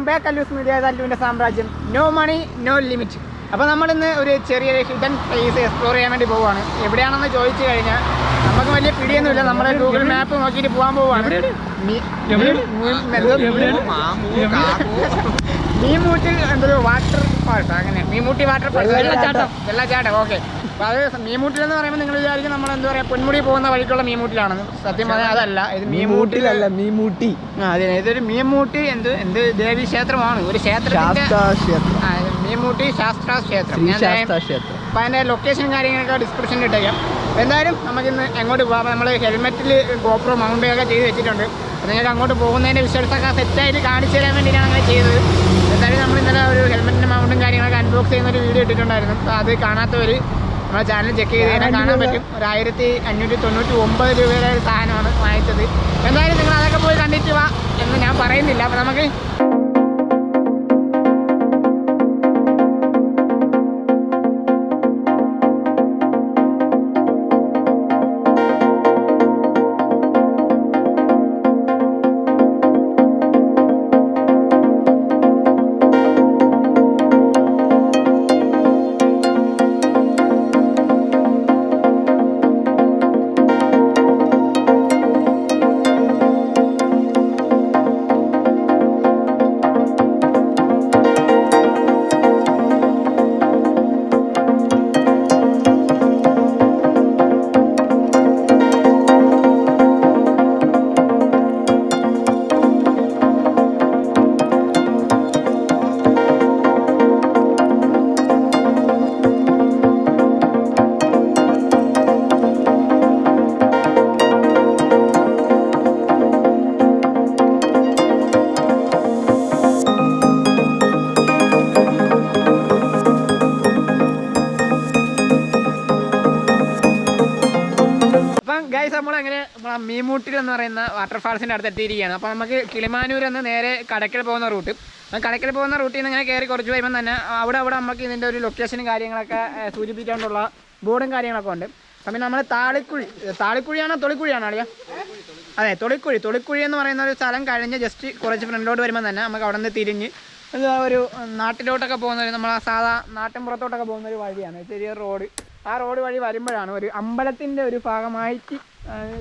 Welcome back Allu's media അല്ലുവിന്റെ സാമ്രാജ്യം. No money no limit അപ്പോൾ നമ്മളിന്ന് ഒരു ചെറിയൊരു ഹിഡൻ പ്ലേസ് എക്സ്പ്ലോർ ചെയ്യാൻ വേണ്ടി പോവുകയാണ്. എവിടെയാണെന്ന് ചോദിച്ചു കഴിഞ്ഞാൽ നമുക്ക് വലിയ പിടിയൊന്നുമില്ല. നമ്മൾ ഗൂഗിൾ മാപ്പ് നോക്കിയിട്ട് പോകാൻ പോവുകയാണ് മീമൂട്ടിൽ എന്തൊരു വാട്ടർ ഫാൾസ് അങ്ങനെ. മീമൂട്ടി വാട്ടർ ഫാൾസ് വെള്ളച്ചാട്ടം. വെള്ളച്ചാട്ടം ഓക്കെ. അപ്പോൾ അത് മീമൂട്ടിൽ എന്ന് പറയുമ്പോൾ നിങ്ങൾ വിചാരിക്കും നമ്മൾ എന്താ പറയുക പൊന്മുടി പോകുന്ന വഴിക്കുള്ള മീമൂട്ടിലാണ് സത്യം പറഞ്ഞാൽ അതല്ല ഇത് മീമൂട്ടിലല്ല മീമൂട്ടി ആ അതെ ഇതൊരു മീമൂട്ടി എന്ത് എന്ത് ദേവീ ക്ഷേത്രമാണ്. ഒരു ക്ഷേത്രത്തിന്റെ ശാസ്താ ക്ഷേത്രം. ആ, ഇത് മീമൂട്ടി ശാസ്ത്ര ക്ഷേത്രം. അപ്പൊ ഞാൻ ലൊക്കേഷൻ ക്ഷേത്രം. അപ്പോൾ അതിന്റെ ലൊക്കേഷനും കാര്യങ്ങളൊക്കെ ഡിസ്ക്രിപ്ഷനിൽ ഇട്ടേക്കാം. എന്തായാലും നമുക്കിന്ന് എങ്ങോട്ട് പോകാം നമ്മൾ ഹെൽമെറ്റിൽ ഗോപ്രോ മൗണ്ട് ഒക്കെ ചെയ്ത് വെച്ചിട്ടുണ്ട്. അപ്പോൾ നിങ്ങൾക്ക് അങ്ങോട്ട് പോകുന്നതിന്റെ വിഷ്വൽസൊക്കെ സെറ്റായിട്ട് കാണിച്ചു തരാൻ വേണ്ടിയിട്ടാണ് അങ്ങനെ ചെയ്തത്. എന്തായാലും നമ്മൾ ഇന്നലെ ഒരു ഹെൽമെറ്റിന്റെ മൗണ്ടും കാര്യങ്ങളൊക്കെ അൺബോക്സ് ചെയ്യുന്ന ഒരു വീഡിയോ ഇട്ടിട്ടുണ്ടായിരുന്നു. അപ്പോൾ അത് കാണാത്തവർ നമ്മുടെ ചാനൽ ചെക്ക് ചെയ്ത് കഴിഞ്ഞാൽ കാണാൻ പറ്റും. ഒരു ആയിരത്തി അഞ്ഞൂറ്റി തൊണ്ണൂറ്റി ഒമ്പത് രൂപയുടെ ഒരു സാധനമാണ് വാങ്ങിച്ചത്. എന്തായാലും നിങ്ങൾ അതൊക്കെ പോയി കണ്ടിട്ട് വാ എന്ന് ഞാൻ പറയുന്നില്ല. അപ്പോൾ നമുക്ക് നമ്മൾ അങ്ങനെ നമ്മളെ മീമൂട്ടിൽ എന്ന് പറയുന്ന വാട്ടർഫാൾസിന്റെ അടുത്ത് എത്തിയിരിക്കുകയാണ്. അപ്പോൾ നമുക്ക് കിളിമാനൂർ എന്ന് നേരെ കടക്കൽ പോകുന്ന റൂട്ട്. കടക്കൽ പോകുന്ന റൂട്ടിൽ നിന്ന് ഇങ്ങനെ കയറി കുറച്ച് വരുമ്പോൾ തന്നെ അവിടെ അവിടെ നമുക്ക് ഇതിന്റെ ഒരു ലൊക്കേഷനും കാര്യങ്ങളൊക്കെ സൂചിപ്പിക്കാണ്ടുള്ള ബോർഡും കാര്യങ്ങളൊക്കെ ഉണ്ട്. പിന്നെ നമ്മൾ താളിക്കുഴി താളിക്കുഴിയാണോ തൊളിക്കുഴിയാണോ അളിയ? അതെ തൊളിക്കുഴി. തൊളിക്കുഴി എന്ന് പറയുന്ന ഒരു സ്ഥലം കഴിഞ്ഞ് ജസ്റ്റ് കുറച്ച് ഫ്രണ്ടിലോട്ട് വരുമ്പോൾ തന്നെ നമുക്ക് അവിടെ നിന്ന് തിരിഞ്ഞ് ഒരു നാട്ടിലോട്ടൊക്കെ പോകുന്ന ഒരു നമ്മളെ സാധാ നാട്ടിൻ പുറത്തോട്ടൊക്കെ പോകുന്ന ഒരു വഴിയാണ്. ചെറിയ റോഡ് ആ റോഡ് വഴി വരുമ്പോഴാണ് ഒരു അമ്പലത്തിന്റെ ഒരു ഭാഗമായിട്ട്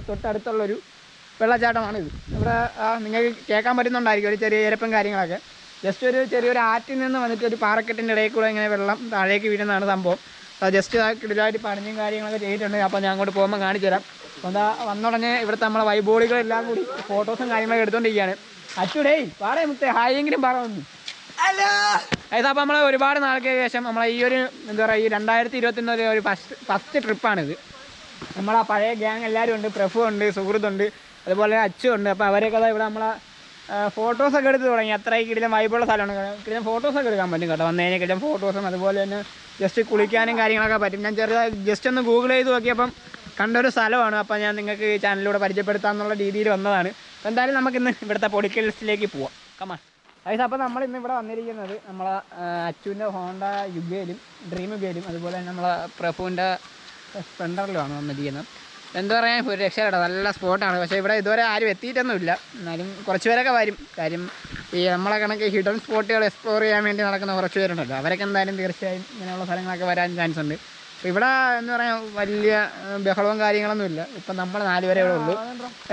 തൊട്ടടുത്തുള്ളൊരു വെള്ളച്ചാട്ടമാണിത്. ഇവിടെ നിങ്ങൾക്ക് കേൾക്കാൻ പറ്റുന്നുണ്ടായിരിക്കും ഒരു ചെറിയ ഇരപ്പും കാര്യങ്ങളൊക്കെ. ജസ്റ്റ് ഒരു ചെറിയൊരു ആറ്റിൽ നിന്ന് വന്നിട്ട് ഒരു പാറക്കെട്ടിന്റെ ഇടയിൽ കൂടെ ഇങ്ങനെ വെള്ളം താഴേക്ക് വീഴുന്നതാണ് സംഭവം. ജസ്റ്റ് കിടിലായിട്ട് പണിഞ്ഞും കാര്യങ്ങളൊക്കെ ചെയ്തിട്ടുണ്ട്. അപ്പോൾ ഞാൻ അങ്ങോട്ട് പോകുമ്പോൾ കാണിച്ചു തരാം. എന്താ വന്നുടനെ ഇവിടുത്തെ നമ്മളെ വൈബോളികളെല്ലാം കൂടി ഫോട്ടോസും കാര്യങ്ങളൊക്കെ എടുത്തുകൊണ്ടിരിക്കുകയാണ് അച്ചുടേ പാറേ മുത്തേ ഹായെങ്കിലും പറ ഒന്ന് അതായത് അപ്പോൾ നമ്മൾ ഒരുപാട് നാൾക്ക് ശേഷം നമ്മളെ ഈ ഒരു എന്താ പറയുക ഈ രണ്ടായിരത്തി ഇരുപത്തിന്റെ ഒരു ഫസ്റ്റ് ഫസ്റ്റ് ട്രിപ്പാണിത് നമ്മളാ പഴയ ഗ്യാങ് എല്ലാവരും ഉണ്ട് പ്രഭു ഉണ്ട് സുഹൃത്തുണ്ട് അതുപോലെ അച്ചു ഉണ്ട്. അപ്പോൾ അവരൊക്കെ അതാ ഇവിടെ നമ്മളെ ഫോട്ടോസൊക്കെ എടുത്ത് തുടങ്ങി. അത്ര കിടിലം വൈബുള്ള സ്ഥലമാണ്. കിടിലം ഫോട്ടോസൊക്കെ എടുക്കാൻ പറ്റും കേട്ടോ. വന്നതിന് കിടിലം ഫോട്ടോസും അതുപോലെ തന്നെ ജസ്റ്റ് കുളിക്കാനും കാര്യങ്ങളൊക്കെ പറ്റും. ഞാൻ ചെറിയ ജസ്റ്റ് ഒന്ന് ഗൂഗിൾ ചെയ്ത് നോക്കിയപ്പം കണ്ടൊരു സ്ഥലമാണ്. അപ്പോൾ ഞാൻ നിങ്ങൾക്ക് ചാനലിലൂടെ പരിചയപ്പെടുത്താമെന്നുള്ള രീതിയിൽ വന്നതാണ്. എന്തായാലും നമുക്കിന്ന് ഇവിടുത്തെ പൊടിക്കൽസിലേക്ക് പോവാം. കമാൺ അതായത് അപ്പോൾ നമ്മൾ ഇന്ന് ഇവിടെ വന്നിരിക്കുന്നത് നമ്മളെ അച്ചുവിന്റെ ഹോണ്ട യുഗയിലും ഡ്രീം യുഗയിലും അതുപോലെ തന്നെ നമ്മളെ പ്രഭുവിന്റെ സ്പ്ലെൻഡറിലുമാണ് വന്നിരിക്കുന്നത്. എന്താ പറയുക ഒരു രക്ഷയില്ല നല്ല സ്പോട്ടാണ്. പക്ഷേ ഇവിടെ ഇതുവരെ ആരും എത്തിയിട്ടൊന്നുമില്ല. എന്നാലും കുറച്ച് പേരൊക്കെ വരും. കാര്യം ഈ നമ്മളെ കണക്ക് ഹിഡൻ സ്പോട്ടുകൾ എക്സ്പ്ലോർ ചെയ്യാൻ വേണ്ടി നടക്കുന്ന കുറച്ച് പേരുണ്ടല്ലോ. അവരൊക്കെ എന്തായാലും തീർച്ചയായും ഇങ്ങനെയുള്ള സ്ഥലങ്ങളൊക്കെ വരാൻ ചാൻസ് ഉണ്ട് ഇവിടെ എന്ന് പറയാൻ വലിയ ബഹളവും കാര്യങ്ങളൊന്നുമില്ല ഇപ്പം നമ്മൾ നാല് പേരെ ഇവിടെ ഉള്ളൂ.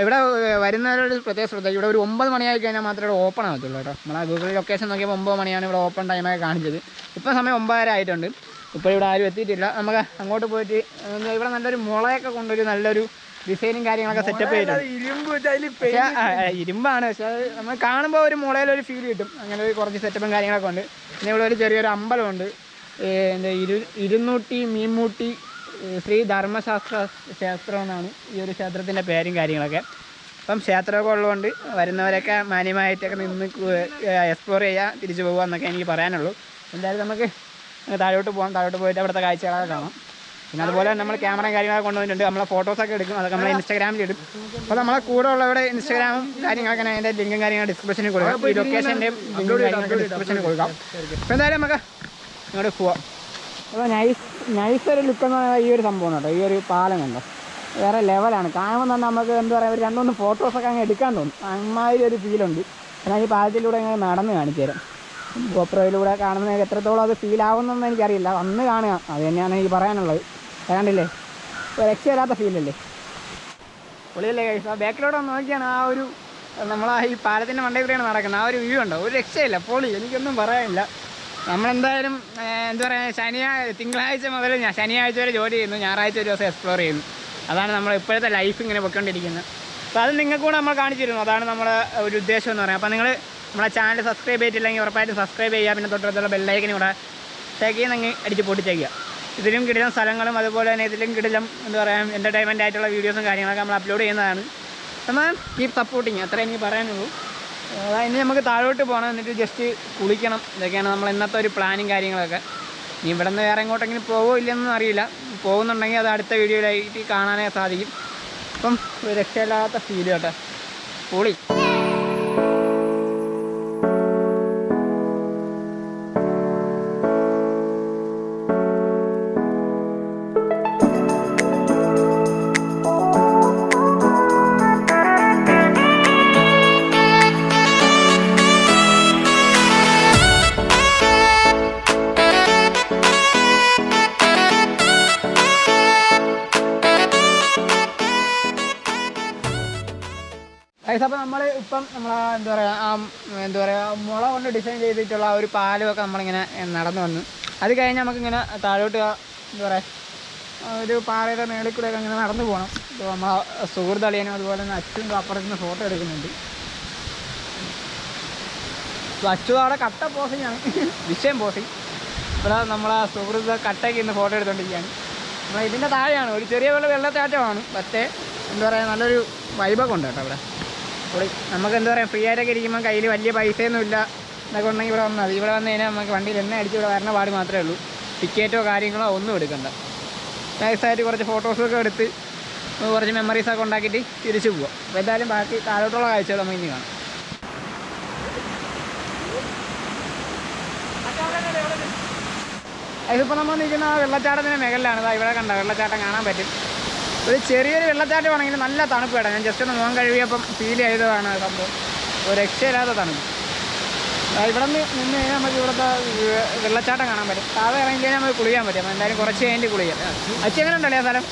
ഇവിടെ വരുന്നവരോട് പ്രത്യേക ശ്രദ്ധ ഇവിടെ ഒരു ഒമ്പത് മണിയായി കഴിഞ്ഞാൽ മാത്രമേ ഇവിടെ ഓപ്പൺ ആകത്തുള്ളൂ കേട്ടോ. നമ്മളെ ഗൂഗിൾ ലൊക്കേഷൻ നോക്കിയപ്പോൾ ഒമ്പത് മണിയാണ് ഇവിടെ ഓപ്പൺ ടൈമൊക്കെ കാണിച്ചത്. ഇപ്പം സമയം ഒമ്പതര ആയിട്ടുണ്ട്. ഇപ്പോൾ ഇവിടെ ആരും എത്തിയിട്ടില്ല. നമുക്ക് അങ്ങോട്ട് പോയിട്ട് ഇവിടെ നല്ലൊരു മുളയൊക്കെ കൊണ്ടൊരു നല്ലൊരു ഡിസൈനും കാര്യങ്ങളൊക്കെ സെറ്റപ്പ് ചെയ്തിട്ടുണ്ട്. ഇരുമ്പാണ്. പക്ഷേ അത് നമ്മൾ കാണുമ്പോൾ ഒരു മുളയിലൊരു ഫീൽ കിട്ടും. അങ്ങനെ ഒരു കുറച്ച് സെറ്റപ്പും കാര്യങ്ങളൊക്കെ ഉണ്ട്. പിന്നെ ഇവിടെ ഒരു ചെറിയൊരു അമ്പലമുണ്ട് എന്താ ഇരു ഇരുന്നൂറ്റി മീൻമൂട്ടി ശ്രീ ധർമ്മശാസ്ത്ര ക്ഷേത്രം എന്നാണ് ഈ ഒരു ക്ഷേത്രത്തിന്റെ പേരും കാര്യങ്ങളൊക്കെ. അപ്പം ക്ഷേത്രമൊക്കെ ഉള്ളതുകൊണ്ട് വരുന്നവരൊക്കെ മാന്യമായിട്ടൊക്കെ നിന്ന് എക്സ്പ്ലോർ ചെയ്യുക തിരിച്ചു പോകുക എന്നൊക്കെ എനിക്ക് പറയാനുള്ളൂ. എന്തായാലും നമുക്ക് താഴോട്ട് പോകാം താഴോട്ട് പോയിട്ട് അവിടുത്തെ കാഴ്ചകളൊക്കെ കാണാം. പിന്നെ അതുപോലെ നമ്മൾ ക്യാമറയും കാര്യങ്ങളൊക്കെ കൊണ്ടുവന്നിട്ടുണ്ട്. നമ്മളെ ഫോട്ടോസൊക്കെ എടുക്കും. അതൊക്കെ നമ്മളെ ഇൻസ്റ്റാഗ്രാമിൽ ഇടും. അപ്പോൾ നമ്മളെ കൂടെ ഉള്ളവരുടെ ഇൻസ്റ്റാഗ്രാമും കാര്യങ്ങളൊക്കെ അതിന്റെ ലിങ്കും കാര്യങ്ങളും ഡിസ്ക്രിപ്ഷനിൽ കൊടുക്കാം. ഈ ലൊക്കേഷന്റെ ലിങ്കും ഡിസ്ക്രിപ്ഷനിൽ കൊടുക്കാം. അപ്പോൾ എന്തായാലും നമുക്ക് അങ്ങോട്ട് പോവാം. അപ്പോൾ നൈസ് നൈസ് ഒരു ലുക്ക് എന്ന് പറയുന്നത് ഈ ഒരു സംഭവം കേട്ടോ ഈ ഒരു പാലം കണ്ടോ? വേറെ ലെവലാണ് കാണുമ്പോൾ തന്നെ നമുക്ക് എന്താ പറയുക ഒരു രണ്ടുമൂന്ന് ഫോട്ടോസൊക്കെ അങ്ങ് എടുക്കാൻ തോന്നും. അമ്മാതിരി ഒരു ഫീലുണ്ട് എന്നാൽ ഈ പാലത്തിലൂടെ ഇങ്ങനെ നടന്ന് കാണിച്ചു തരാം. ഗോപ്രോയിലൂടെ കാണുന്നത് എത്രത്തോളം അത് ഫീൽ ആവുന്നതെന്ന് എനിക്കറിയില്ല. വന്ന് കാണുക. അത് തന്നെയാണ് എനിക്ക് പറയാനുള്ളത്. കണ്ടില്ലേ? ഒരു രക്ഷയില്ലാത്ത ഫീലല്ലേ പൊളിയല്ലേ കഴിച്ചു ആ ബാക്കിലൂടെ നോക്കിയാണ്. ആ ഒരു നമ്മളാ ഈ പാലത്തിന്റെ മണ്ടയിൽ കൂടെയാണ് നടക്കുന്നത്. ആ ഒരു വ്യൂ ഉണ്ടോ? ഒരു രക്ഷയില്ല. പൊളി. എനിക്കൊന്നും പറയാനില്ല. നമ്മളെന്തായാലും എന്താ പറയുക ശനിയാഴ്ച തിങ്കളാഴ്ച മുതൽ ഞാൻ ശനിയാഴ്ച വരെ ജോലി ചെയ്യുന്നു. ഞായറാഴ്ച ഒരു ദിവസം എക്സ്പ്ലോർ ചെയ്യുന്നു. അതാണ് നമ്മൾ ഇപ്പോഴത്തെ ലൈഫ് ഇങ്ങനെ പൊയ്ക്കൊണ്ടിരിക്കുന്നത്. അപ്പോൾ അത് നിങ്ങൾക്ക് കൂടെ നമ്മൾ കാണിച്ചിരുന്നു. അതാണ് നമ്മുടെ ഒരു ഉദ്ദേശം എന്ന് പറയുന്നത് അപ്പോൾ നിങ്ങൾ നമ്മളെ ചാനൽ സബ്സ്ക്രൈബ് ചെയ്തിട്ടില്ലെങ്കിൽ ഉറപ്പായിട്ടും സബ്സ്ക്രൈബ് ചെയ്യുക. പിന്നെ തൊട്ടടുത്തുള്ള ബെല്ലൈക്കനും കൂടെ ടേക്ക് അങ്ങ് അടിച്ച് പൊട്ടിച്ചേക്കുക. ഇതിലും കിടിലം സ്ഥലങ്ങളും അതുപോലെ തന്നെ ഇതിലും കിടിലം എന്താ പറയുക എന്റർടൈൻമെന്റ് ആയിട്ടുള്ള വീഡിയോസും കാര്യങ്ങളൊക്കെ നമ്മൾ അപ്ലോഡ് ചെയ്യുന്നതാണ്. നമ്മൾ കീപ് സപ്പോർട്ടിങ് അത്രേ എനിക്ക് പറയാനുള്ളൂ. ഇനി നമുക്ക് താഴോട്ട് പോകണം എന്നിട്ട് ജസ്റ്റ് കുളിക്കണം. ഇതൊക്കെയാണ് നമ്മൾ ഇന്നത്തെ ഒരു പ്ലാനും കാര്യങ്ങളൊക്കെ. ഇനി ഇവിടെ നിന്ന് വേറെ എങ്ങോട്ടെങ്കിലും പോവോ ഇല്ലെന്നൊന്നും അറിയില്ല. പോകുന്നുണ്ടെങ്കിൽ അത് അടുത്ത വീഡിയോയിലായിട്ട് കാണാനേ സാധിക്കും. അപ്പം രക്ഷയില്ലാത്ത ഫീൽ കേട്ടോ. പൊളി ചെയ്തിട്ടുള്ള ആ ഒരു പാലമൊക്കെ നമ്മളിങ്ങനെ നടന്നു വന്നു. അത് കഴിഞ്ഞ് നമുക്കിങ്ങനെ താഴോട്ട് എന്താ പറയുക ഒരു പാറയുടെ മേളിൽ കൂടെയൊക്കെ ഇങ്ങനെ നടന്നു പോകണം ഇപ്പോൾ നമ്മളെ സുഹൃത്തളിയനും അതുപോലെ തന്നെ അച്ഛനും അപ്പുറത്ത് ഫോട്ടോ എടുക്കുന്നുണ്ട്. അച്ചു അവിടെ കട്ട പോസിങ് ആണ്. വിഷയം പോസിങ് ഇവിടെ നമ്മളെ സുഹൃത്ത് കട്ടയ്ക്ക് ഇന്ന് ഫോട്ടോ എടുത്തുകൊണ്ടിരിക്കുകയാണ് അപ്പോൾ ഇതിന്റെ താഴെയാണ് ഒരു ചെറിയ വെള്ള വെള്ളത്താറ്റമാണ് പക്ഷേ എന്താ പറയുക നല്ലൊരു വൈബൊക്കെ ഉണ്ട് കേട്ടോ ഇവിടെ. നമുക്ക് എന്താ പറയുക ഫ്രീ ആയിട്ടൊക്കെ ഇരിക്കുമ്പോൾ കയ്യിൽ വലിയ പൈസയൊന്നും എന്നൊക്കെ ഉണ്ടെങ്കിൽ ഇവിടെ വന്നാൽ മതി. ഇവിടെ വന്നു കഴിഞ്ഞാൽ നമുക്ക് വണ്ടിയിൽ എണ്ണ അടിച്ച് ഇവിടെ വരണ പാട് മാത്രമേ ഉള്ളൂ. ടിക്കറ്റോ കാര്യങ്ങളോ ഒന്നും എടുക്കണ്ട. നൈസായിട്ട് കുറച്ച് ഫോട്ടോസൊക്കെ എടുത്ത് കുറച്ച് മെമ്മറീസൊക്കെ ഉണ്ടാക്കിയിട്ട് തിരിച്ചു പോവാം. അപ്പോൾ എന്തായാലും ബാക്കി താഴോട്ടുള്ള കാഴ്ചകൾ നമുക്ക് ഇനി കാണാം. ഇതിപ്പോൾ നമ്മൾ നിൽക്കുന്ന വെള്ളച്ചാട്ടത്തിന്റെ മേഖലയാണ് അതാ ഇവിടെ കണ്ട വെള്ളച്ചാട്ടം കാണാൻ പറ്റും. ഒരു ചെറിയൊരു വെള്ളച്ചാട്ടമാണെങ്കിൽ നല്ല തണുപ്പ് കേട്ടോ. ഞാൻ ജസ്റ്റ് ഒന്ന് മുഖം കഴുകിയപ്പം ഫീൽ ചെയ്തതാണ് സംഭവം. ഒരു രക്ഷയില്ലാത്ത തണുപ്പ്. ഇവിടെ നിന്ന് നിന്ന് കഴിഞ്ഞാൽ നമുക്ക് ഇവിടുത്തെ വെള്ളച്ചാട്ടം കാണാൻ പറ്റും. താഴെ ഇറങ്ങി കഴിഞ്ഞാൽ നമുക്ക് കുളിക്കാൻ പറ്റും. നമ്മൾ എന്തായാലും കുറച്ച് കഴിഞ്ഞിട്ട് കുളിക്കാം. അച്ഛൻ എങ്ങനെ ഉണ്ടല്ലേ ആ സ്ഥലം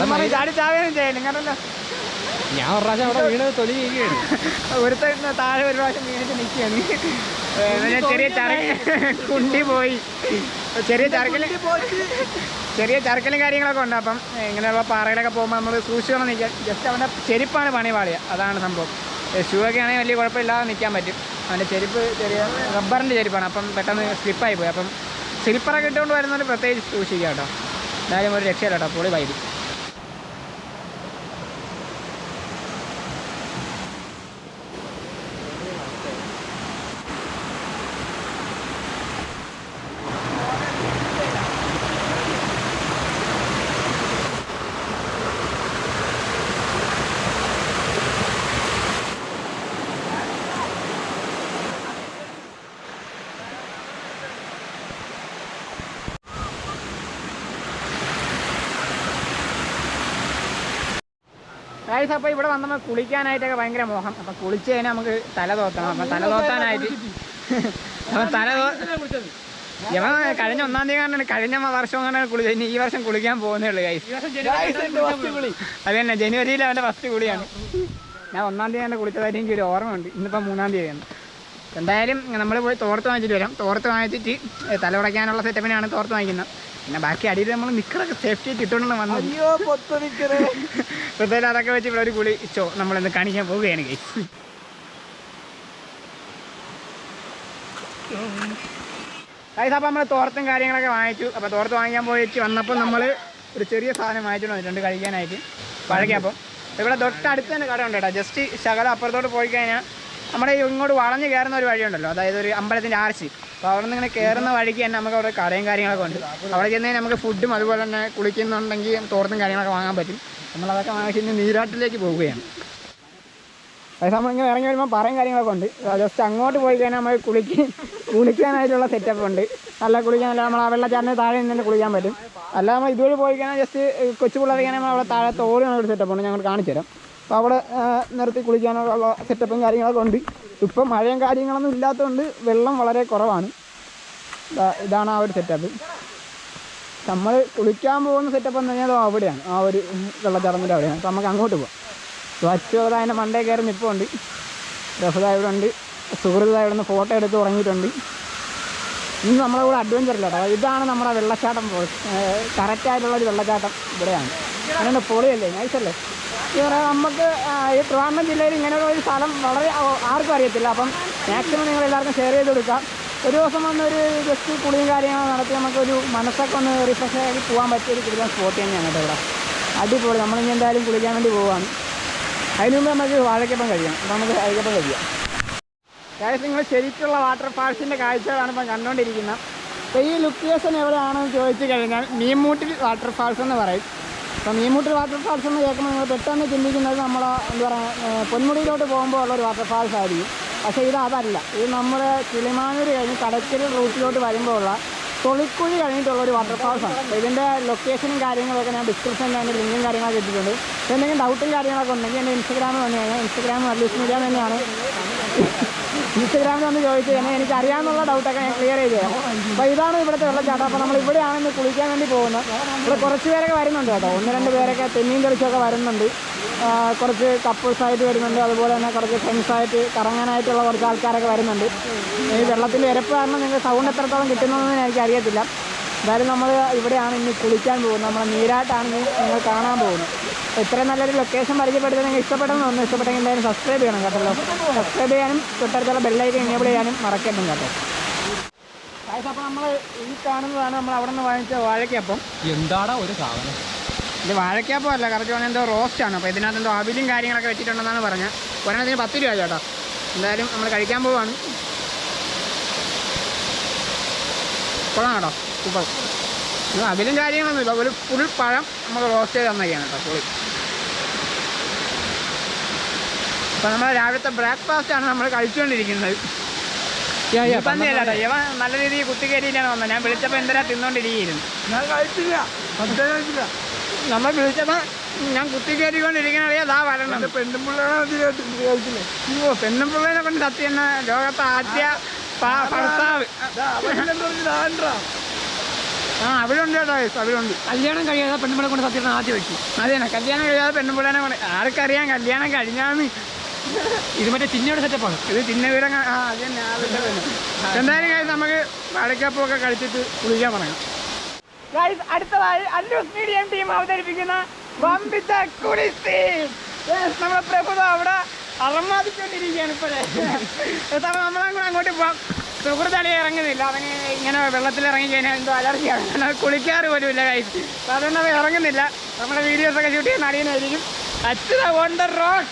നമ്മൾ ചാടി ചാവുകയും ചെയ്യാം. നിങ്ങളുടെ ഞാൻ ഒരു പ്രാവശ്യം അവിടെ വീണത് തൊലി ചെയ്യുകയാണ് ഒരുത്ത താഴെ ഒരു പ്രാവശ്യം വീണിട്ട് നിൽക്കുകയാണ്. ചെറിയ ചരക്ക് കുണ്ടി പോയി. ചെറിയ ചരക്കൽ ചെറിയ ചരക്കലും കാര്യങ്ങളൊക്കെ ഉണ്ട്. അപ്പം ഇങ്ങനെയുള്ള പാറകളൊക്കെ പോകുമ്പോൾ നമ്മൾ സൂക്ഷിക്കണം നിൽക്കാൻ ജസ്റ്റ് അവന്റെ ചെരുപ്പാണ് പണി പാളിയ അതാണ് സംഭവം. ഷൂ ഒക്കെ ആണെങ്കിൽ വലിയ കുഴപ്പമില്ലാതെ നിൽക്കാൻ പറ്റും. അതിന്റെ ചെരുപ്പ് ചെറിയ റബ്ബറിന്റെ ചെരുപ്പാണ്. അപ്പം പെട്ടെന്ന് സ്ലിപ്പായി പോയി. അപ്പം സ്ലിപ്പറൊക്കെ ഇട്ടുകൊണ്ട് വരുന്നവർ പ്രത്യേകിച്ച് സൂക്ഷിക്കുക കേട്ടോ. എന്തായാലും ഒരു രക്ഷയില്ല കേട്ടോ. പൊളി വൈബ് ഗൈസ് അപ്പോൾ ഇവിടെ വന്നപ്പോൾ കുളിക്കാനായിട്ടൊക്കെ ഭയങ്കര മോഹം. അപ്പം കുളിച്ച് കഴിഞ്ഞാൽ നമുക്ക് തല തോത്തണം. അപ്പം തല തോത്താനായിട്ട് അപ്പം തല തോ ഇവൻ കഴിഞ്ഞ ഒന്നാം തീയതി കാരണം കഴിഞ്ഞ വർഷം അങ്ങനെ കുളിച്ചു ഇനി ഈ വർഷം കുളിക്കാൻ പോകുന്നേ ഉള്ളൂ ഗൈസ് അത് തന്നെ ജനുവരിയിൽ അവന്റെ ഫസ്റ്റ് കുളിയാണ്. ഞാൻ ഒന്നാം തീയതി തന്നെ കുളിച്ചതായിട്ട് എനിക്ക് ഒരു ഓർമ്മയുണ്ട്. ഇന്നിപ്പോൾ മൂന്നാം തീയതിയാണ് എന്തായാലും നമ്മൾ പോയി തോർത്ത് വാങ്ങിച്ചിട്ട് വരാം. തോർത്ത് വാങ്ങിച്ചിട്ട് തല ഉടയ്ക്കാനുള്ള സെറ്റപ്പിനാണ് തോർത്ത് വാങ്ങിക്കുന്നത്. പിന്നെ ബാക്കി അടിയിൽ നമ്മൾ നിക്കറൊക്കെ സേഫ്റ്റി ആയിട്ട് ഇട്ടുകൊണ്ടാണ് വന്നത്. അയ്യോ പൊത്ത നിക്കറ്. അതൊക്കെ വെച്ച് ഇവിടെ ഒരു കുളി ചോ നമ്മളിന്ന് കാണിക്കാൻ പോവുകയാണ് ഗൈസ് ഗൈസ് അപ്പോൾ നമ്മൾ തോർത്തും കാര്യങ്ങളൊക്കെ വാങ്ങിച്ചു. അപ്പോൾ തോർത്ത് വാങ്ങിക്കാൻ പോയിട്ട് വന്നപ്പോൾ നമ്മൾ ഒരു ചെറിയ സാധനം വാങ്ങിച്ചിട്ട് വന്നിട്ടുണ്ട് കഴിക്കാനായിട്ട്. പഴകിയപ്പം ഇവിടെ തൊട്ടടുത്ത് തന്നെ കട ഉണ്ട് കേട്ടോ ജസ്റ്റ് ശകലം അപ്പുറത്തോട്ട് പോയി കഴിഞ്ഞാൽ നമ്മുടെ ഇങ്ങോട്ട് വളഞ്ഞ് കയറുന്ന ഒരു വഴിയുണ്ടല്ലോ. അതായത് ഒരു അമ്പലത്തിന്റെ ആർച്ച് അപ്പോൾ അവിടെ നിന്ന് ഇങ്ങനെ കയറുന്ന വഴിക്ക് തന്നെ നമുക്ക് അവിടെ കടയും കാര്യങ്ങളൊക്കെ ഉണ്ട്. അവിടെ ചെന്ന് നമുക്ക് ഫുഡും അതുപോലെ തന്നെ കുളിക്കുന്നുണ്ടെങ്കിൽ തോർത്തും കാര്യങ്ങളൊക്കെ വാങ്ങാൻ പറ്റും. നമ്മളതൊക്കെ വാങ്ങിച്ച് ഇന്ന് നീരാട്ടിലേക്ക് പോവുകയാണ്. അതായത് നമ്മളിങ്ങനെ ഇറങ്ങി വരുമ്പോൾ പറയും കാര്യങ്ങളൊക്കെ ഉണ്ട്. ജസ്റ്റ് അങ്ങോട്ട് പോയി കഴിഞ്ഞാൽ നമ്മൾ കുളിക്ക് കുളിക്കാനായിട്ടുള്ള സെറ്റപ്പ് ഉണ്ട്. നല്ല കുളിക്കാനല്ല നമ്മൾ ആ വെള്ളച്ചാറിന് താഴെ നിന്ന് തന്നെ കുളിക്കാൻ പറ്റും. അല്ല നമ്മൾ ഇതുവഴി പോയി കഴിഞ്ഞാൽ ജസ്റ്റ് കൊച്ചു പിള്ളേർ കഴിഞ്ഞാൽ നമ്മൾ അവിടെ താഴെ തോട് ഒരു സെറ്റപ്പ് ഉണ്ട്. ഞങ്ങൾ കാണിച്ചു തരാം അപ്പോൾ അവിടെ നിർത്തി കുളിക്കാനുള്ള സെറ്റപ്പും കാര്യങ്ങളൊക്കെ ഉണ്ട്. ഇപ്പം മഴയും കാര്യങ്ങളൊന്നും ഇല്ലാത്തതുകൊണ്ട് വെള്ളം വളരെ കുറവാണ്. ഇതാണ് ആ ഒരു സെറ്റപ്പ് നമ്മൾ കുളിക്കാൻ പോകുന്ന സെറ്റപ്പ് എന്ന് പറഞ്ഞാൽ അവിടെയാണ്. ആ ഒരു വെള്ളച്ചാട്ടത്തിന്റെ അവിടെയാണ്. അപ്പോൾ നമുക്ക് അങ്ങോട്ട് പോകാം വച്ചുള്ളത് അതിന്റെ മണ്ടേ കയറി നിൽപ്പുണ്ട് രസത ഇവിടെ ഉണ്ട് സുഹൃത ഇവിടെ നിന്ന് ഫോട്ടോ എടുത്ത് തുടങ്ങിയിട്ടുണ്ട് ഇന്ന് നമ്മളെ കൂടെ അഡ്വഞ്ചർ ഇല്ല കേട്ടോ. ഇതാണ് നമ്മുടെ വെള്ളച്ചാട്ടം. കറക്റ്റായിട്ടുള്ളൊരു വെള്ളച്ചാട്ടം ഇവിടെയാണ്. അങ്ങനെ പൊളിയല്ലേ? നൈസല്ലേ പറയാം നമുക്ക് ഈ ട്രിവാൻഡ്രം ജില്ലയിൽ ഇങ്ങനെയുള്ള ഒരു സ്ഥലം വളരെ ആർക്കും അറിയത്തില്ല. അപ്പം മാക്സിമം നിങ്ങൾ എല്ലാവർക്കും ഷെയർ ചെയ്ത് കൊടുക്കാം. ഒരു ദിവസം വന്ന് ഒരു ജസ്റ്റ് കുളിയും കാര്യങ്ങളും നടത്തി നമുക്കൊരു മനസ്സൊക്കെ ഒന്ന് റിഫ്രഷ് ആയി പോകാൻ പറ്റിയ ഒരു കുളിക്കാൻ സ്പോട്ട് തന്നെയാണ് കേട്ടോ ഇവിടെ. അടിപൊളി. നമ്മളിനി എന്തായാലും കുളിക്കാൻ വേണ്ടി പോവാണ്. അതിന് മുമ്പ് നമുക്ക് വാഴക്കപ്പം കഴിയാം അപ്പം നമുക്ക് വാഴക്കപ്പം കഴിയാം കാര്യം നിങ്ങൾ ശരിക്കുള്ള വാട്ടർ ഫാൾസിന്റെ കാഴ്ചകളാണ് ഇപ്പം കണ്ടുകൊണ്ടിരിക്കുന്നത് അപ്പോൾ ഈ ലൊക്കേഷൻ എവിടെയാണെന്ന് ചോദിച്ചു കഴിഞ്ഞാൽ മീൻമൂട്ടിൽ വാട്ടർ ഫാൾസ് എന്ന് പറയും. അപ്പോൾ മീൻമൂട്ടിൽ വാട്ടർഫാൾസ് എന്ന് കേൾക്കുമ്പോൾ നിങ്ങൾ പെട്ടെന്ന് ചിന്തിക്കുന്നത് നമ്മൾ എന്താ പറയുക പൊന്മുടിയിലോട്ട് പോകുമ്പോൾ ഉള്ളൊരു വാട്ടർഫാൾസ് ആയിരിക്കും. പക്ഷേ ഇത് അതല്ല. ഇത് നമ്മുടെ കിളിമാനൂർ കഴിഞ്ഞ് കടക്കൽ റൂട്ടിലോട്ട് വരുമ്പോൾ ഉള്ള തൊളിക്കുഴി കഴിഞ്ഞിട്ടുള്ള ഒരു വാട്ടർഫാൾസ് ആണ്. അപ്പോൾ ഇതിന്റെ ലൊക്കേഷനും കാര്യങ്ങളൊക്കെ ഞാൻ ഡിസ്ക്രിപ്ഷനിൽ അതിന്റെ ലിങ്കും കാര്യങ്ങളൊക്കെ ഇട്ടിട്ടുണ്ട്. എന്തെങ്കിലും ഡൗട്ടും കാര്യങ്ങളൊക്കെ ഉണ്ടെങ്കിൽ എന്റെ ഇൻസ്റ്റഗ്രാമിൽ വന്നു കഴിഞ്ഞാൽ ഇൻസ്റ്റാഗ്രാം അറ്റ്ലീസ്റ്റ് മീഡിയ തന്നെയാണ്. ഇൻസ്റ്റഗ്രാമിൽ ഒന്ന് ചോദിച്ചു കഴിഞ്ഞാൽ എനിക്ക് അറിയാമെന്നുള്ള ഡൗട്ടൊക്കെ ഞാൻ ക്ലിയർ ചെയ്ത് തരാം. അപ്പോൾ ഇതാണ് ഇവിടുത്തെ വെള്ളച്ചാട്ടം അപ്പോൾ നമ്മൾ ഇവിടെയാണ് ഇന്ന് കുളിക്കാൻ വേണ്ടി പോകുന്നത്. ഇവിടെ കുറച്ച് പേരൊക്കെ വരുന്നുണ്ട് കേട്ടോ. ഒന്ന് രണ്ട് പേരൊക്കെ തെന്നിയും തെളിച്ചൊക്കെ വരുന്നുണ്ട്. കുറച്ച് കപ്പിൾസായിട്ട് വരുന്നുണ്ട്. അതുപോലെ തന്നെ കുറച്ച് ഫ്രണ്ട്സായിട്ട് കറങ്ങാനായിട്ടുള്ള കുറച്ച് ആൾക്കാരൊക്കെ വരുന്നുണ്ട്. ഈ വെള്ളത്തിന്റെ ഇരപ്പ് കാരണം നിങ്ങൾക്ക് സൗണ്ട് എത്രത്തോളം കിട്ടുന്നതെന്ന് എനിക്ക് അറിയത്തില്ല എന്തായാലും നമ്മൾ ഇവിടെയാണ് ഇനി കുളിക്കാൻ പോകുന്നത്. നമ്മൾ നീരാട്ടാണ് നിങ്ങൾ കാണാൻ പോകുന്നത്. ഇത്രയും നല്ലൊരു ലൊക്കേഷൻ പരിചയപ്പെടുത്തി നിങ്ങൾക്ക് ഇഷ്ടപ്പെട്ടെന്ന് തോന്നുന്നു ഇഷ്ടപ്പെട്ടെങ്കിൽ എന്തായാലും സബ്സ്ക്രൈബ് ചെയ്യണം കേട്ടല്ലോ സബ്സ്ക്രൈബ് ചെയ്യാനും തൊട്ടടുത്തുള്ള ബെല്ലൈക്കൻ എനേബിൾ ചെയ്യാനും മറക്കട്ടും കേട്ടോ. അപ്പോൾ നമ്മൾ ഈ കാണുന്നതാണ് നമ്മൾ അവിടെ നിന്ന് വാങ്ങിച്ച വാഴക്കപ്പം എന്താടാ ഒരു സാധനം? ഇത് വാഴക്കപ്പം അല്ല കറക്റ്റ് പറഞ്ഞാൽ എന്തോ റോസ്റ്റ് ആണ്. അപ്പോൾ ഇതിനകത്ത് എന്തോ അവിലും കാര്യങ്ങളൊക്കെ വെച്ചിട്ടുണ്ടെന്നാണ് പറഞ്ഞത്. ഒരെണ്ണത്തിന് പത്ത് രൂപ ചേട്ടാ. എന്തായാലും നമ്മൾ കഴിക്കാൻ പോവാണ്. കൊള്ളാം കേട്ടോ. സൂപ്പർ അതിലും കാര്യങ്ങളൊന്നുമില്ല ഒരു ഫുൾ പഴം നമുക്ക് റോസ്റ്റ് ചെയ്ത് തന്നൊക്കെയാണ് കേട്ടോ പുളി അപ്പോൾ നമ്മൾ രാവിലത്തെ ബ്രേക്ക്ഫാസ്റ്റ് ആണ് നമ്മൾ കഴിച്ചുകൊണ്ടിരിക്കുന്നത്. കേട്ടോ. ഇവ നല്ല രീതിയിൽ കുത്തിക്കയറ്റിയിട്ടാണ് വന്നത്. ഞാൻ വിളിച്ചപ്പോൾ എന്തിനാ തിന്നുകൊണ്ടിരിക്കുന്നു ഞാൻ കഴിച്ചില്ല. കഴിച്ചില്ല. നമ്മൾ വിളിച്ചപ്പോൾ ഞാൻ കുത്തിക്കയറ്റിക്കൊണ്ടിരിക്കണ അറിയാം അതാ വരണം. കഴിച്ചില്ലേ ഓ പെണ്ണും പിള്ളേരെ കൊണ്ട് സത്യം ലോകത്തെ ആദ്യ ഭർത്താവ്. ആ അവിടുണ്ട് കേട്ടോ അവിടുണ്ട്. കല്യാണം കഴിയാതെ പെണ്ണുമ്പിളെ കൊണ്ട് സത്യം ആദ്യം വെച്ചു. അതെ കല്യാണം കഴിയാതെ പെണ്ണും കൊണ്ട് ആർക്കറിയാം കല്യാണം കഴിഞ്ഞാന്ന്. ഇത് മറ്റേ ചിന്നയുടെ സെറ്റപ്പാണ് ഇത് ചിന്ന വിവരം ആ അത് തന്നെ എന്തായാലും കാര്യം നമുക്ക് വാഴക്കപ്പൊക്കെ കഴിച്ചിട്ട് കുളിക്കാൻ പറയാം അടുത്തതായി അല്ലൂസ് മീഡിയം ടീം അവതരിപ്പിക്കുന്ന വമ്പിച്ച Yes, നമ്മുടെ പ്രഭുത അവിടെ അളമാതിക്കൊണ്ടിരിക്കുകയാണ് ഇപ്പോഴേ. നമ്മളങ്ങോട്ട് അങ്ങോട്ട് പോവാം സുഹൃത്തളി ഇറങ്ങുന്നില്ല. അവന് ഇങ്ങനെ വെള്ളത്തിൽ ഇറങ്ങി കഴിഞ്ഞാൽ എന്തോ അലർജിയാണ് കുളിക്കാറ് പോലും ഇല്ല അപ്പോൾ അതുകൊണ്ട് അവൻ ഇറങ്ങുന്നില്ല. നമ്മുടെ വീഡിയോസ് ഒക്കെ ഷൂട്ട് ചെയ്യുന്ന അറിയുന്നതായിരിക്കും അച്ഛത ഓൺ ദ റോഡ്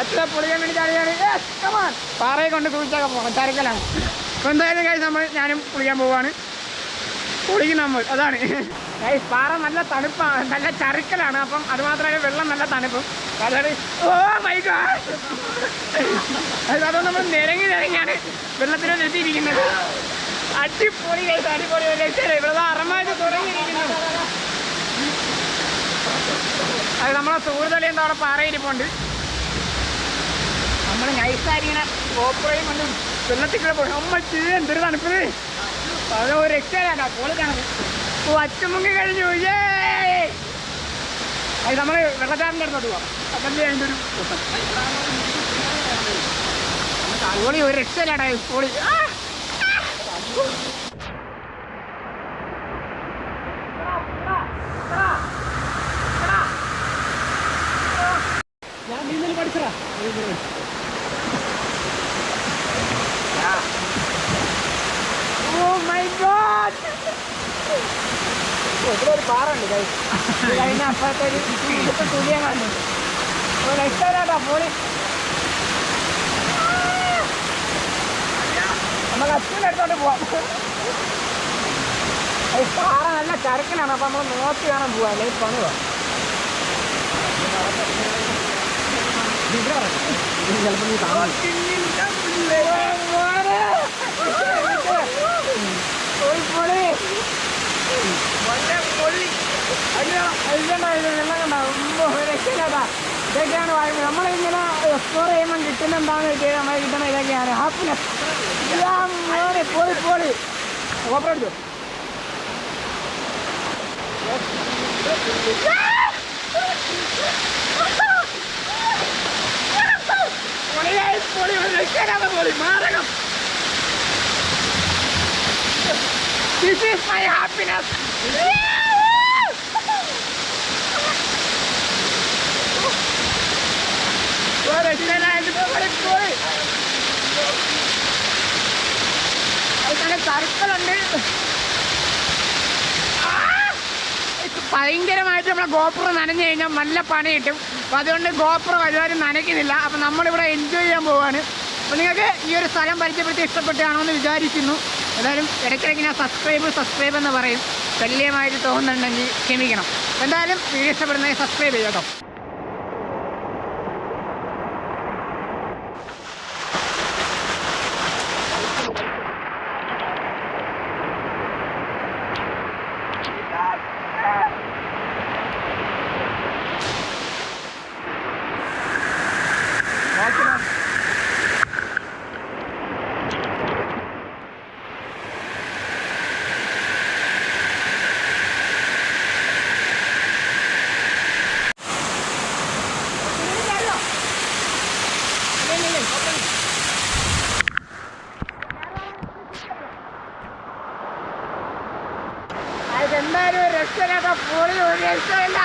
അച്ഛനെ പൊളിയാൻ വേണ്ടി അറിയാണ് പാറയെ കൊണ്ട് കുളിച്ചൊക്കെ പോകണം ചരക്കലാണ്. എന്തായാലും കൈസ് നമ്മൾ ഞാനും കുളിക്കാൻ പോവാണ്. കുളിക്കും നമ്മൾ. അതാണ്. പാറ നല്ല തണുപ്പാണ് നല്ല ചറുക്കലാണ്. അപ്പം അത് മാത്രമല്ല വെള്ളം നല്ല തണുപ്പും. കാരണം ഓ മൈ ഗോഡ്. അതുകൊണ്ട് നമ്മൾ നിരങ്ങി നിരങ്ങിയാണ് വെള്ളത്തിലോട്ട് എത്തിയിരിക്കുന്നത് അടിപൊളി കഴിച്ചു അടിപൊളി ഇവിടെ അറമായിട്ട് തുടങ്ങിയിരിക്കുന്നു. അത് നമ്മളെ സുഹൃത്തലി എന്താ അവിടെ പാറയിരിപ്പുണ്ട്? നമ്മൾ നൈസായിരിക്കണ ഓപ്പറയും കൊണ്ട് വെള്ളത്തിൽ കൂടെ പോയി. നമ്മൾ എന്തൊരു തണുപ്പത് അത് ഒരു രക്ഷയില്ല പോളിക്കാണ് ഓ അച്ചുമുങ്ങി കഴിഞ്ഞു ഏ അത് നമ്മൾ വെള്ളച്ചാറിന്റെ അടുത്തോട്ട് പോവാം അതല്ലേ അതിന്റെ ഒരു പൊളി ഒരു രക്ഷയില്ലാടാ പൊളി! ഞാൻ നീന്തൽ പഠിച്ചടാ ഓ മൈ ഗോഡ് ഒരു പാറുണ്ട് കൈ കഴിഞ്ഞ അപ്പുറത്തെ ഒരു ഇവിടുത്തെ തുലിയം കാണുന്നുണ്ട് ഒരു രക്ഷയില്ലാട്ടാ പോളി നമുക്ക് അച്ഛന്റെ അടുത്തോട്ട് പോവാം. പാറ നല്ല ചരക്കനാണ് അപ്പൊ നമ്മൾ നോക്കി വേണം പോവാ അല്ലെങ്കിൽ പണി പോവാം. ചിലപ്പോൾ നീ കാണാൻ വെള്ളം കണ്ടാ? രക്ഷയില്ലാട്ടാ ഇതൊക്കെയാണ് വായ്പ നമ്മളിങ്ങനെ എക്സ്പ്ലോർ ചെയ്യുമ്പോൾ കിട്ടുന്ന വെച്ചാൽ നമ്മൾ കിട്ടുന്ന ഇതൊക്കെയാണ്. ഹാപ്പിനെസ് മോനെ പോളി പോളി ഓപ്പർ പൊളി. പൊളി This is my happiness. ഭയങ്കരമായിട്ട് നമ്മളെ ഗോപ്ര നനഞ്ഞു കഴിഞ്ഞാൽ നല്ല പണി കിട്ടും. അപ്പം അതുകൊണ്ട് ഗോപ്ര വലുതാരും നനയ്ക്കുന്നില്ല. അപ്പം നമ്മളിവിടെ എൻജോയ് ചെയ്യാൻ പോവാണ്. അപ്പം നിങ്ങൾക്ക് ഈ ഒരു സ്ഥലം പരിചയപ്പെടുത്തി ഇഷ്ടപ്പെട്ടാണോ എന്ന് വിചാരിക്കുന്നു. എന്തായാലും ഇടയ്ക്കിടയ്ക്ക് ഞാൻ സബ്സ്ക്രൈബ് സബ്സ്ക്രൈബ് എന്ന് പറയും. ശല്യമായിട്ട് തോന്നുന്നുണ്ടെങ്കിൽ ക്ഷമിക്കണം. എന്തായാലും വീഡിയോ ഇഷ്ടപ്പെടുന്നെങ്കിൽ സബ്സ്ക്രൈബ് ചെയ്യാം കേട്ടോ എന്തായാലും ഒരു രക്ഷയില്ലാത്ത പൊളി ഒരു രക്ഷയില്ല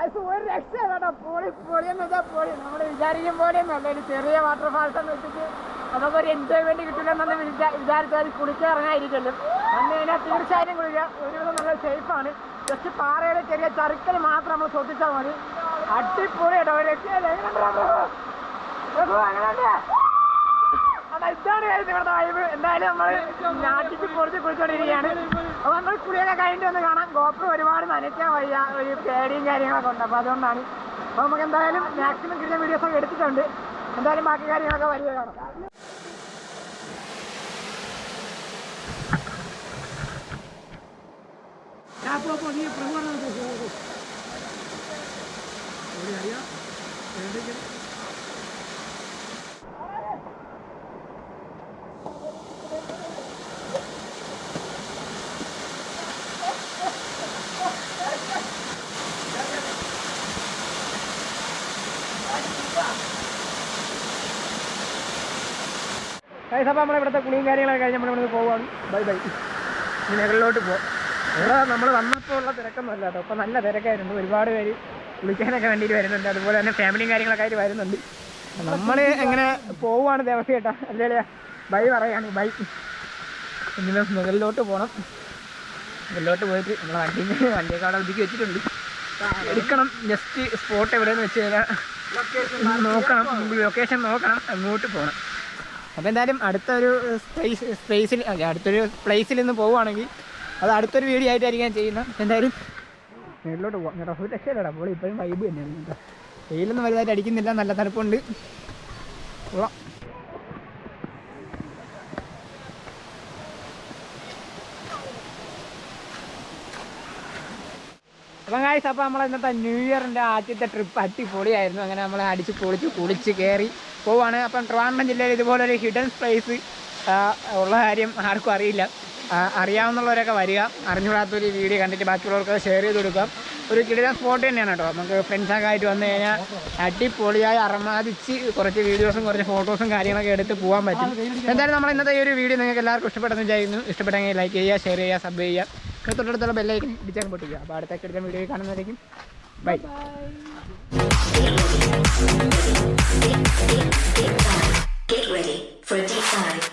അത് ഒരു വിചാരിക്കും പോലെ ഒന്നല്ല ഒരു ചെറിയ വാട്ടർഫാൾസ് എന്ന് വെച്ചിട്ട് അതൊക്കെ ഒരു എൻജോയ്മെന്റ് കിട്ടില്ലെന്നു വിചാരിച്ചാൽ കുളിക്കാൻ വന്നു കഴിഞ്ഞാൽ തീർച്ചയായും കുളിക്കുക ഒരുവിധം നല്ല സേഫാണ് ജസ്റ്റ് പാറയുടെ ചെറിയ ചറുക്കൽ മാത്രം നമ്മൾ ശ്രദ്ധിച്ചാൽ മതി. അടിപൊളി ഇതാണ് ഇവിടുത്തെ വൈബ് എന്തായാലും നമ്മൾ നാട്ടിക്ക് കുറച്ച് കുളിച്ചോണ്ടിരിക്കുകയാണ്. അപ്പൊ നമ്മൾ കുളിയൊക്കെ കഴിഞ്ഞിട്ട് ഒന്ന് കാണാം. ഗോപ്രം ഒരുപാട് നനയ്ക്കാൻ വയ്യ. ഒരു പേടിയും കാര്യങ്ങളൊക്കെ ഉണ്ട്. അപ്പൊ അതുകൊണ്ടാണ് അപ്പൊ നമുക്ക് എന്തായാലും മാക്സിമം കിട്ടുന്ന വീഡിയോസ് ഒക്കെ എടുത്തിട്ടുണ്ട്. എന്തായാലും ബാക്കി കാര്യങ്ങളൊക്കെ വരിക കാണാം. പ്രഭുവാണ് അറിയാം. അപ്പോൾ നമ്മൾ ഇവിടുത്തെ കുളിയും കാര്യങ്ങളൊക്കെ കഴിഞ്ഞ് നമ്മൾ ഇവിടുന്ന് പോവാണ്. ബൈ ബൈ ഇനി മുകളിലോട്ട് പോവാം. ഇവിടെ നമ്മൾ വന്നപ്പോൾ ഉള്ള തിരക്കൊന്നും അല്ല കേട്ടോ. അപ്പോൾ നല്ല തിരക്കായിരുന്നു. ഒരുപാട് പേര് കുളിക്കാനൊക്കെ വേണ്ടിയിട്ട് വരുന്നുണ്ട്. അതുപോലെ തന്നെ ഫാമിലിയും കാര്യങ്ങളൊക്കെ ആയിട്ട് വരുന്നുണ്ട്. നമ്മൾ എങ്ങനെ പോവുകയാണ് ദേവസ്വം കേട്ടോ അല്ലേ ബൈ പറയാണ്. ബൈ ഇനി മുകളിലോട്ട് പോകണം മുകളിലോട്ട് പോയിട്ട് നമ്മൾ വണ്ടി വണ്ടിയൊക്കെ അവിടെ ഒതുക്കി വെച്ചിട്ടുണ്ട്. എടുക്കണം. ജസ്റ്റ് സ്പോട്ട് എവിടെയെന്ന് വെച്ച് കഴിഞ്ഞാൽ നോക്കണം. ലൊക്കേഷൻ നോക്കണം. അങ്ങോട്ട് പോകണം അപ്പോൾ എന്തായാലും അടുത്തൊരു സ്പേസ് സ്പേസിൽ അടുത്തൊരു പ്ലേസിൽ നിന്ന് പോവുകയാണെങ്കിൽ അത് അടുത്തൊരു വീഡിയോ ആയിട്ടായിരിക്കും ഞാൻ ചെയ്യുന്നത് എന്തായാലും മേളിലോട്ട് പോകാം കേട്ടോ ഒരു രക്ഷയില്ലടാ. അപ്പോൾ ഇപ്പോഴും വൈബ് തന്നെയാണ്. കേട്ടോ വെയിലൊന്നും വലുതായിട്ട് അടിക്കുന്നില്ല. നല്ല തണുപ്പുണ്ട്. കൊള്ളാം. അപ്പം കാഴ്ച അപ്പോൾ നമ്മളെ ഇന്നത്തെ ന്യൂ ഇയറിന്റെ ആദ്യത്തെ ട്രിപ്പ് അടിപൊളിയായിരുന്നു. അങ്ങനെ നമ്മൾ അടിച്ച് പൊളിച്ച് കുളിച്ച് കയറി പോവാണ്. അപ്പം ട്രിവാൻഡ്രം ജില്ലയിൽ ഇതുപോലൊരു ഹിഡൻ പ്ലേസ് ഉള്ള കാര്യം ആർക്കും അറിയില്ല. അറിയാവുന്നവരൊക്കെ വരിക. അറിഞ്ഞുകൂടാത്തൊരു വീഡിയോ കണ്ടിട്ട് ബാക്കിയുള്ളവർക്ക് ഷെയർ ചെയ്ത് കൊടുക്കാം. ഒരു കിടിലൻ സ്പോട്ട് തന്നെയാണ് കേട്ടോ. നമുക്ക് ഫ്രണ്ട്സൊക്കെ ആയിട്ട് വന്നു കഴിഞ്ഞാൽ അടിപൊളിയായി അറമാദിച്ച് കുറച്ച് വീഡിയോസും കുറച്ച് ഫോട്ടോസും കാര്യങ്ങളൊക്കെ എടുത്ത് പോകാൻ പറ്റും. എന്തായാലും നമ്മൾ ഇന്നത്തെ ഈ ഒരു വീഡിയോ നിങ്ങൾക്ക് എല്ലാവർക്കും ഇഷ്ടപ്പെട്ടെന്ന് വിചാരിക്കുന്നു. ഇഷ്ടപ്പെട്ടെങ്കിൽ ലൈക്ക് ചെയ്യുക ഷെയർ ചെയ്യുക സബ് ചെയ്യുക. തൊട്ടടുത്തുള്ള ബെല്ലൈക്കൻ ഇടിച്ചാൽ പൊട്ടിക്കുക അപ്പോൾ അടുത്തൊക്കെ എടുക്കാൻ video കാണുന്നതായിരിക്കും bye Get ready for deep dive.